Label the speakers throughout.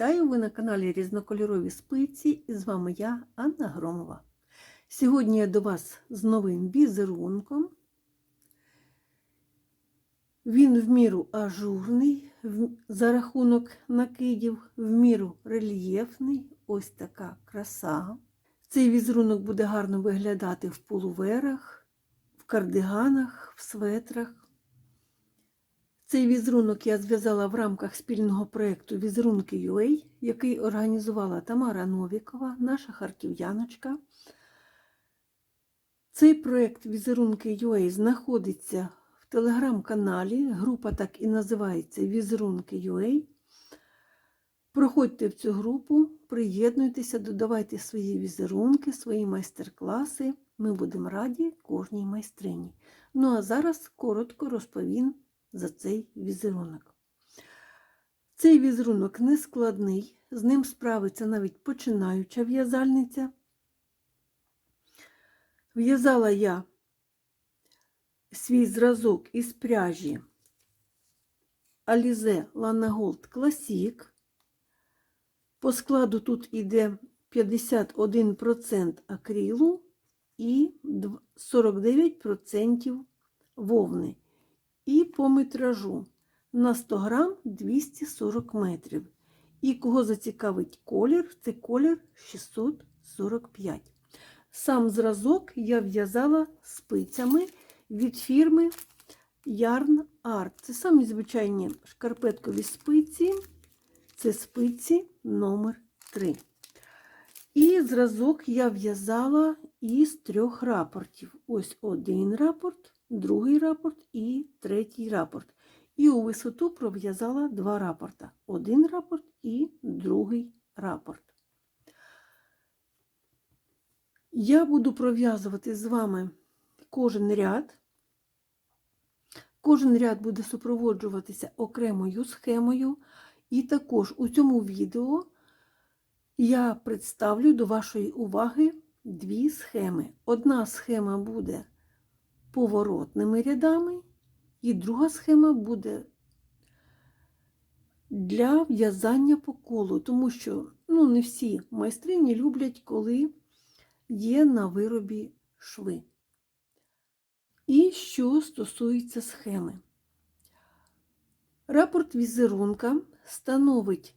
Speaker 1: Вітаю! Ви на каналі Різнокольорові спиці і з вами я, Анна Громова. Сьогодні я до вас з новим візерунком. Він в міру ажурний, за рахунок накидів, в міру рельєфний. Ось така краса. Цей візерунок буде гарно виглядати в полуверах, в кардиганах, в светрах. Цей візерунок я зв'язала в рамках спільного проєкту Візерунки UA, який організувала Тамара Новікова, наша харків'яночка. Цей проєкт Візерунки UA знаходиться в телеграм-каналі. Група так і називається Візерунки UA. Проходьте в цю групу, приєднуйтеся, додавайте свої візерунки, свої майстер-класи. Ми будемо раді кожній майстрині. Ну а зараз коротко розповім за цей візерунок. Цей візерунок не складний, з ним справиться навіть починаюча в'язальниця. В'язала я свій зразок із пряжі Alize Lana Gold Classic. По складу тут іде 51% акрилу і 49% вовни. І по метражу на 100 грам 240 метрів. І кого зацікавить колір, це колір 645. Сам зразок я в'язала спицями від фірми Yarn Art. Це самі звичайні шкарпеткові спиці. Це спиці номер 3. І зразок я в'язала із трьох рапортів. Ось один рапорт, другий рапорт і третій рапорт. І у висоту пров'язала два рапорта. Один рапорт і другий рапорт. Я буду пров'язувати з вами кожен ряд. Кожен ряд буде супроводжуватися окремою схемою. І також у цьому відео я представлю до вашої уваги дві схеми. Одна схема буде поворотними рядами, і друга схема буде для в'язання по колу, тому що ну, не всі майстрині люблять, коли є на виробі шви. І що стосується схеми. Рапорт візерунка становить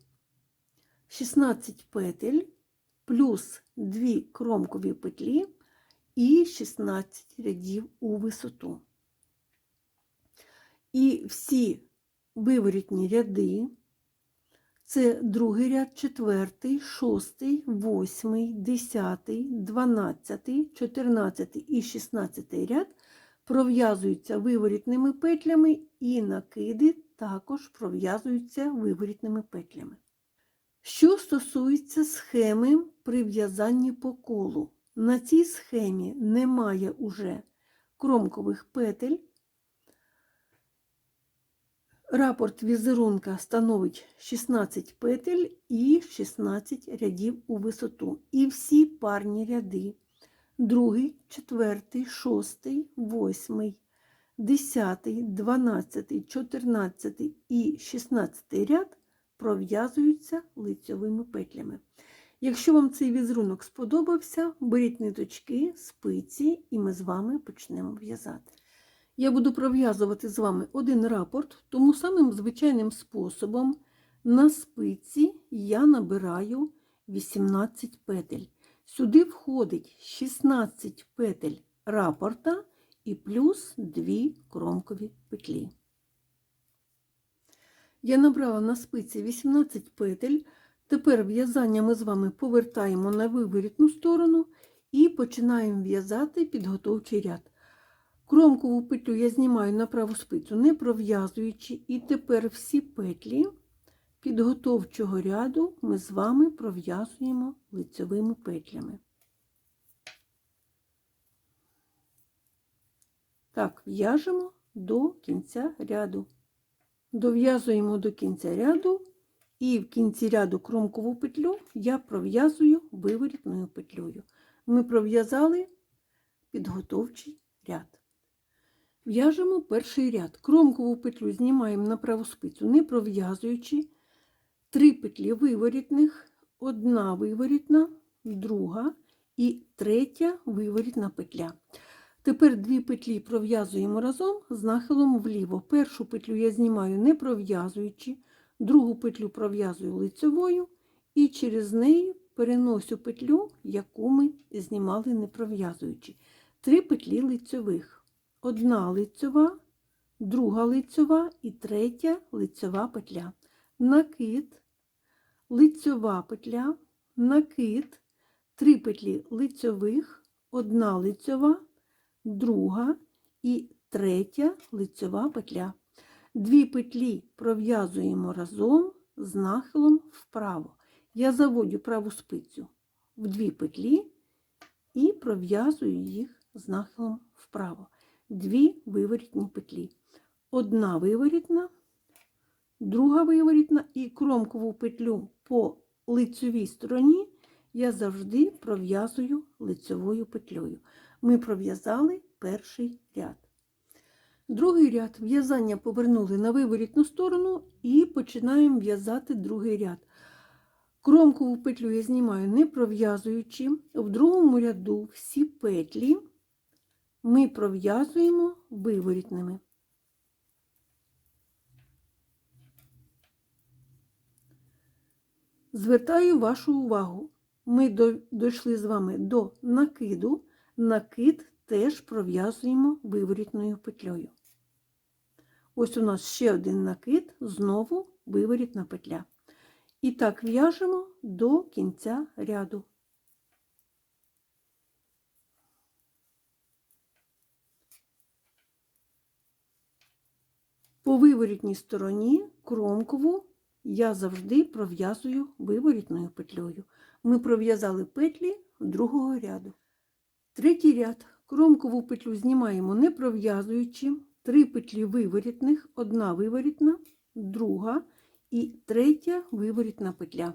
Speaker 1: 16 петель плюс 2 кромкові петлі і 16 рядів у висоту. І всі виворітні ряди це другий ряд, четвертий, шостий, восьмий, десятий, дванадцятий, чотирнадцятий і шістнадцятий ряд пров'язуються виворітними петлями, і накиди також пров'язуються виворітними петлями. Що стосується схеми при в'язанні по колу, на цій схемі немає уже кромкових петель. Рапорт візерунка становить 16 петель і 16 рядів у висоту. І всі парні ряди другий, четвертий, шостий, восьмий, десятий, дванадцятий, чотирнадцятий і шістнадцятий ряд пров'язуються лицьовими петлями. Якщо вам цей візерунок сподобався, беріть ниточки, спиці, і ми з вами почнемо в'язати. Я буду пров'язувати з вами один рапорт, тому самим звичайним способом на спиці я набираю 18 петель. Сюди входить 16 петель рапорта і плюс 2 кромкові петлі. Я набрала на спиці 18 петель. Тепер в'язання ми з вами повертаємо на виворітну сторону і починаємо в'язати підготовчий ряд. Кромкову петлю я знімаю на праву спицю, не пров'язуючи, і тепер всі петлі підготовчого ряду ми з вами пров'язуємо лицевими петлями. Так, в'яжемо до кінця ряду. Дов'язуємо до кінця ряду, і в кінці ряду кромкову петлю я пров'язую виворітною петлею. Ми пров'язали підготовчий ряд. В'яжемо перший ряд. Кромкову петлю знімаємо на праву спицю, не пров'язуючи. три петлі виворітних, одна виворітна, друга і третя виворітна петля. Тепер дві петлі пров'язуємо разом з нахилом вліво. Першу петлю я знімаю не пров'язуючи, другу петлю пров'язую лицевою і через неї переносю петлю, яку ми знімали не пров'язуючи. Три петлі лицьових. Одна лицьова, друга лицьова і третя лицьова петля. Накид, лицьова петля, накид, три петлі лицьових, одна лицьова, друга і третя лицьова петля. Дві петлі пров'язуємо разом з нахилом вправо. Я заводю праву спицю в дві петлі і пров'язую їх з нахилом вправо. Дві виворітні петлі. Одна виворітна, друга виворітна і кромкову петлю по лицевій стороні я завжди пров'язую лицевою петлею. Ми пров'язали перший ряд. Другий ряд в'язання повернули на виворітну сторону і починаємо в'язати другий ряд. Кромкову петлю я знімаю не пров'язуючи. В другому ряду всі петлі ми пров'язуємо виворітними. Звертаю вашу увагу. Ми дійшли з вами до накиду. Накид теж пров'язуємо виворітною петлею. Ось у нас ще один накид, знову виворітна петля. І так в'яжемо до кінця ряду. По виворітній стороні кромкову я завжди пров'язую виворітною петлею. Ми пров'язали петлі другого ряду. Третій ряд. Кромкову петлю знімаємо не пров'язуючи. Три петлі виворітних, одна виворітна, друга і третя виворітна петля.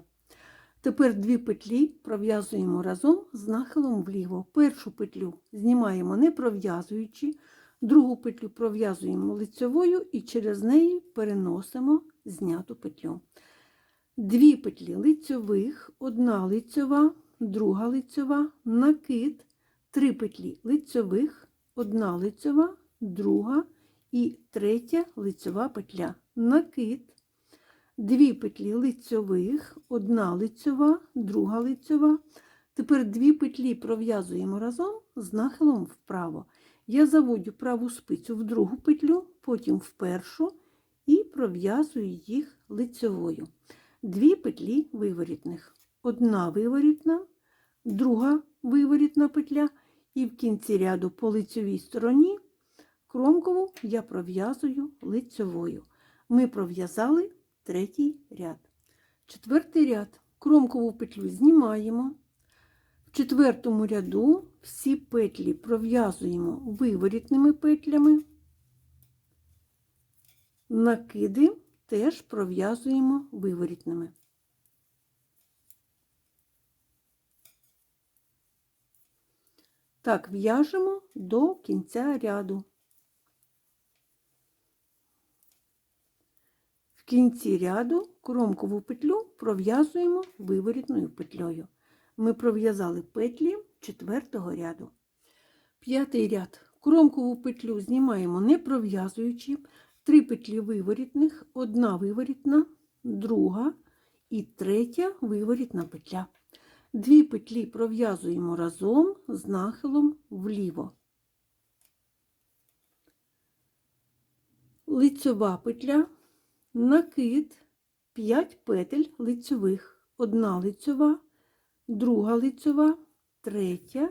Speaker 1: Тепер дві петлі пров'язуємо разом з нахилом вліво. Першу петлю знімаємо не пров'язуючи, другу петлю пров'язуємо лицевою і через неї переносимо зняту петлю. Дві петлі лицьових, одна лицьова, друга лицьова, накид, три петлі лицьових, одна лицьова, друга і третя лицьова петля. Накид, дві петлі лицьових, одна лицьова, друга лицьова. Тепер дві петлі пров'язуємо разом з нахилом вправо. Я заводю праву спицю в другу петлю, потім в першу і пров'язую їх лицьовою. Дві петлі виворітних. Одна виворітна, друга виворітна петля, і в кінці ряду по лицьовій стороні кромкову я пров'язую лицьовою. Ми пров'язали третій ряд. Четвертий ряд. Кромкову петлю знімаємо. В четвертому ряду всі петлі пров'язуємо виворітними петлями. Накиди теж пров'язуємо виворітними. Так, в'яжемо до кінця ряду. Кінці ряду кромкову петлю пров'язуємо виворітною петлею. Ми пров'язали петлі четвертого ряду. П'ятий ряд. Кромкову петлю знімаємо не пров'язуючи. Три петлі виворітних, одна виворітна, друга і третя виворітна петля. Дві петлі пров'язуємо разом з нахилом вліво. Лицьова петля, накид, 5 петель лицьових, одна лицьова, друга лицьова, третя,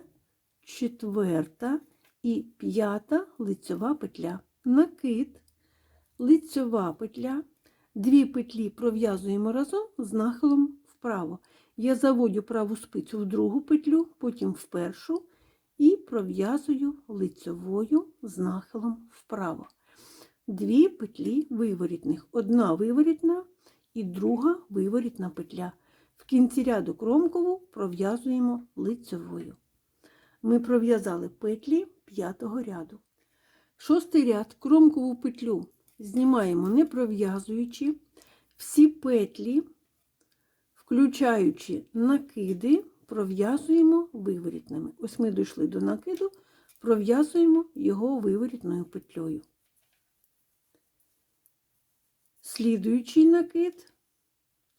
Speaker 1: четверта і п'ята лицьова петля. Накид, лицьова петля, дві петлі пров'язуємо разом з нахилом вправо. Я заводю праву спицю в другу петлю, потім в першу і пров'язую лицьовою з нахилом вправо. Дві петлі виворітних. Одна виворітна і друга виворітна петля. В кінці ряду кромкову пров'язуємо лицьовою. Ми пров'язали петлі п'ятого ряду. Шостий ряд кромкову петлю знімаємо не пров'язуючи. Всі петлі включаючи накиди, пров'язуємо виворітними. Ось ми дійшли до накиду, пров'язуємо його виворітною петлею. Слідуючий накид,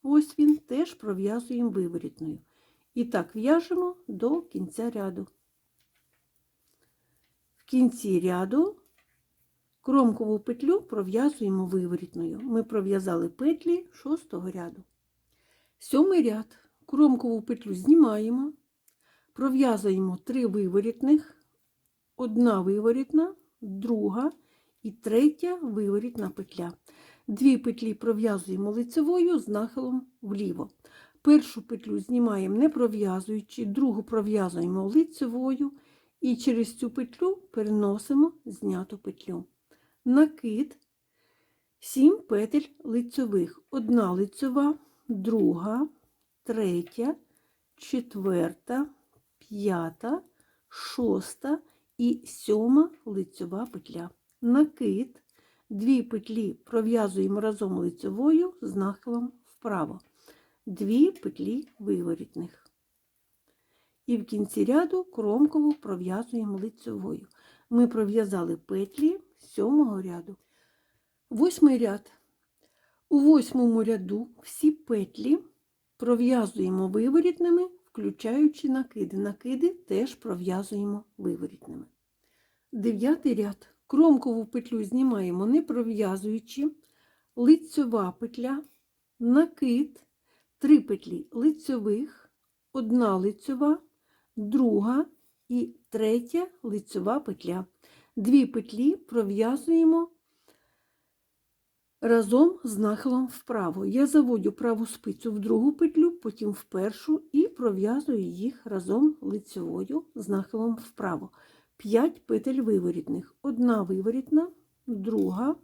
Speaker 1: ось він, теж пров'язуємо виворітною. І так в'яжемо до кінця ряду. В кінці ряду кромкову петлю пров'язуємо виворітною. Ми пров'язали петлі шостого ряду. Сьомий ряд кромкову петлю знімаємо, пров'язуємо три виворітних, одна виворітна, друга і третя виворітна петля. Дві петлі пров'язуємо лицевою з нахилом вліво. Першу петлю знімаємо не пров'язуючи, другу пров'язуємо лицевою і через цю петлю переносимо зняту петлю. Накид 7 петель лицьових. Одна лицьова, друга, третя, четверта, п'ята, шоста і сьома лицьова петля. Накид Дві петлі пров'язуємо разом лицевою з нахилом вправо. Дві петлі виворітних. І в кінці ряду кромкову пров'язуємо лицевою. Ми пров'язали петлі сьомого ряду. Восьмий ряд. У восьмому ряду всі петлі пров'язуємо виворітними, включаючи накиди. Накиди теж пров'язуємо виворітними. Дев'ятий ряд. Кромкову петлю знімаємо не пров'язуючи, лицьова петля, накид, три петлі лицьових, одна лицьова, друга і третя лицьова петля. Дві петлі пров'язуємо разом з нахилом вправо. Я заводю праву спицю в другу петлю, потім в першу і пров'язую їх разом лицьовою з нахилом вправо. 5 петель виворітних. Одна виворітна, друга,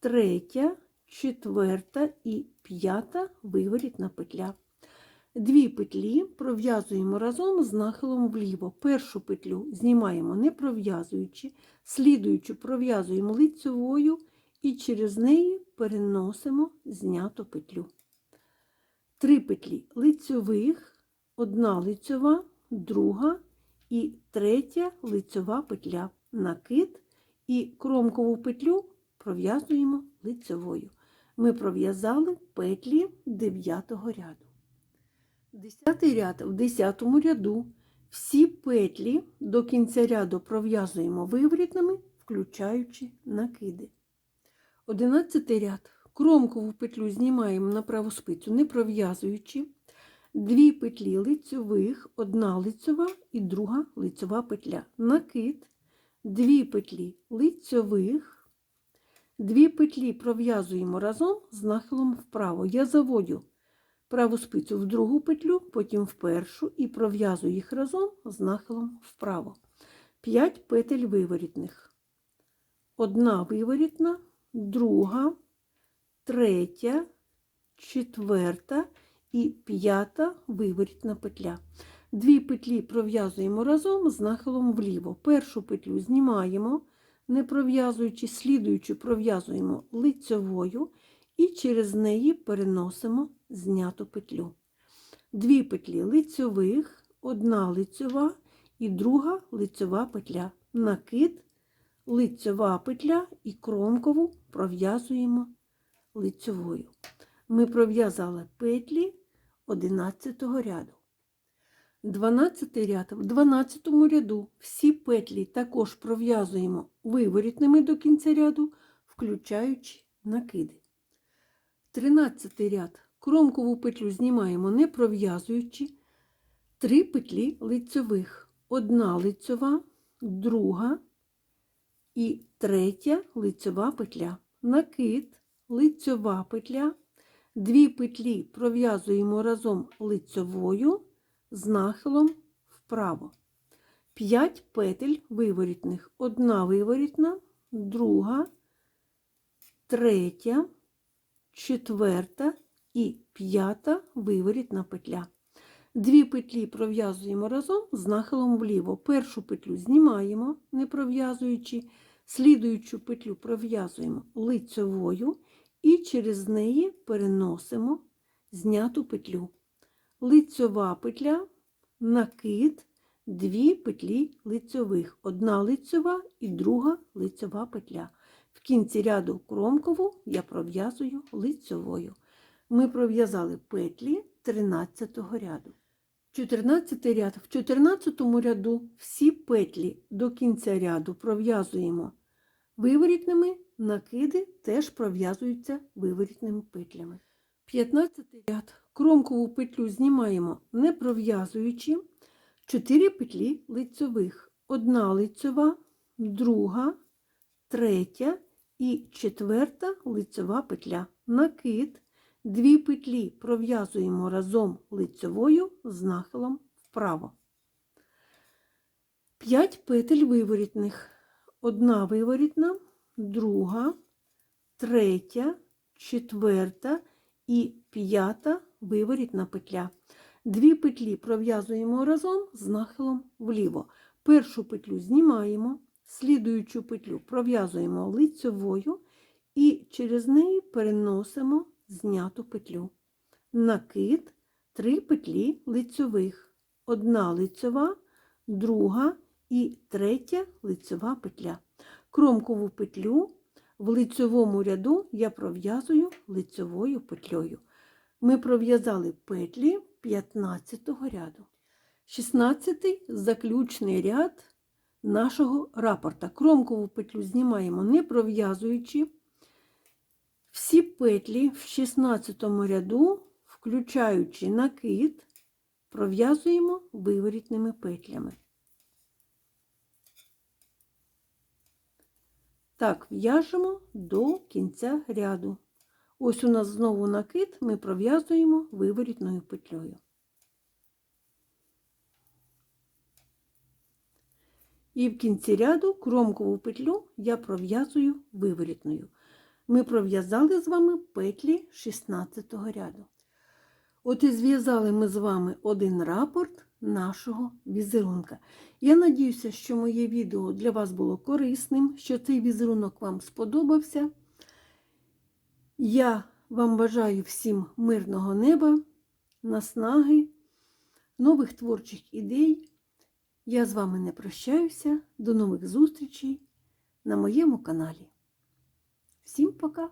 Speaker 1: третя, четверта і п'ята виворітна петля. Дві петлі пров'язуємо разом з нахилом вліво. Першу петлю знімаємо не пров'язуючи, слідуючу пров'язуємо лицевою і через неї переносимо зняту петлю. Три петлі лицьових, одна лицьова, друга і третя лицьова петля, накид і кромкову петлю пров'язуємо лицьовою. Ми пров'язали петлі 9 ряду. 10 ряд в 10 ряду всі петлі до кінця ряду пров'язуємо виворітними, включаючи накиди. 11 ряд кромкову петлю знімаємо на праву спицю, не пров'язуючи. Дві петлі лицьових, одна лицьова і друга лицьова петля. Накид, дві петлі лицьових, дві петлі пров'язуємо разом з нахилом вправо. Я заводю праву спицю в другу петлю, потім в першу і пров'язую їх разом з нахилом вправо. 5 петель виворітних. Одна виворітна, друга, третя, четверта і п'ята виворітна петля. Дві петлі пров'язуємо разом з нахилом вліво. Першу петлю знімаємо, не пров'язуючи, слідуючу пров'язуємо лицьовою і через неї переносимо зняту петлю. Дві петлі лицьових, одна лицьова і друга лицьова петля. Накид, лицьова петля і кромкову пров'язуємо лицьовою. Ми пров'язали петлі 11 ряду. 12 ряд. В 12 ряду всі петлі також пров'язуємо виворітними до кінця ряду, включаючи накиди. 13 ряд. Кромкову петлю знімаємо не пров'язуючи. Три петлі лицьових. Одна лицьова, друга і третя лицьова петля. Накид, лицьова петля, Дві петлі пров'язуємо разом лицьовою з нахилом вправо. 5 петель виворітних. Одна виворітна, друга, третя, четверта і п'ята виворітна петля. Дві петлі пров'язуємо разом з нахилом вліво. Першу петлю знімаємо, не пров'язуючи, слідуючу петлю пров'язуємо лицьовою і через неї переносимо зняту петлю. Лицьова петля, накид, дві петлі лицьових. Одна лицьова і друга лицьова петля. В кінці ряду кромкову я пров'язую лицьовою. Ми пров'язали петлі 13 ряду. 14 ряд. В 14 ряду всі петлі до кінця ряду пров'язуємо виворітними, накиди теж пров'язуються виворітними петлями. 15 ряд. Кромкову петлю знімаємо не пров'язуючи 4 петлі лицьових. Одна лицьова, друга, третя і четверта лицьова петля. Накид. Дві петлі пров'язуємо разом лицьовою з нахилом вправо. 5 петель виворітних. Одна виворітна, друга, третя, четверта і п'ята виворітна петля. Дві петлі пров'язуємо разом з нахилом вліво. Першу петлю знімаємо, слідуючу петлю пров'язуємо лицьовою і через неї переносимо зняту петлю. Накид, три петлі лицьових. Одна лицьова, друга і третя лицьова петля. Кромкову петлю в лицьовому ряду я пров'язую лицьовою петлею. Ми пров'язали петлі 15 ряду. 16 заключний ряд нашого рапорта. Кромкову петлю знімаємо не пров'язуючи. Всі петлі в 16 ряду, включаючи накид, пров'язуємо виворітними петлями. Так, в'яжемо до кінця ряду. Ось у нас знову накид, ми пров'язуємо виворітною петлею. І в кінці ряду кромкову петлю я пров'язую виворітною. Ми пров'язали з вами петлі 16 ряду. От і зв'язали ми з вами один рапорт нашого візерунка. Я надіюся, що моє відео для вас було корисним, що цей візерунок вам сподобався. Я вам бажаю всім мирного неба, наснаги, нових творчих ідей. Я з вами не прощаюся. До нових зустрічей на моєму каналі. Всім пока!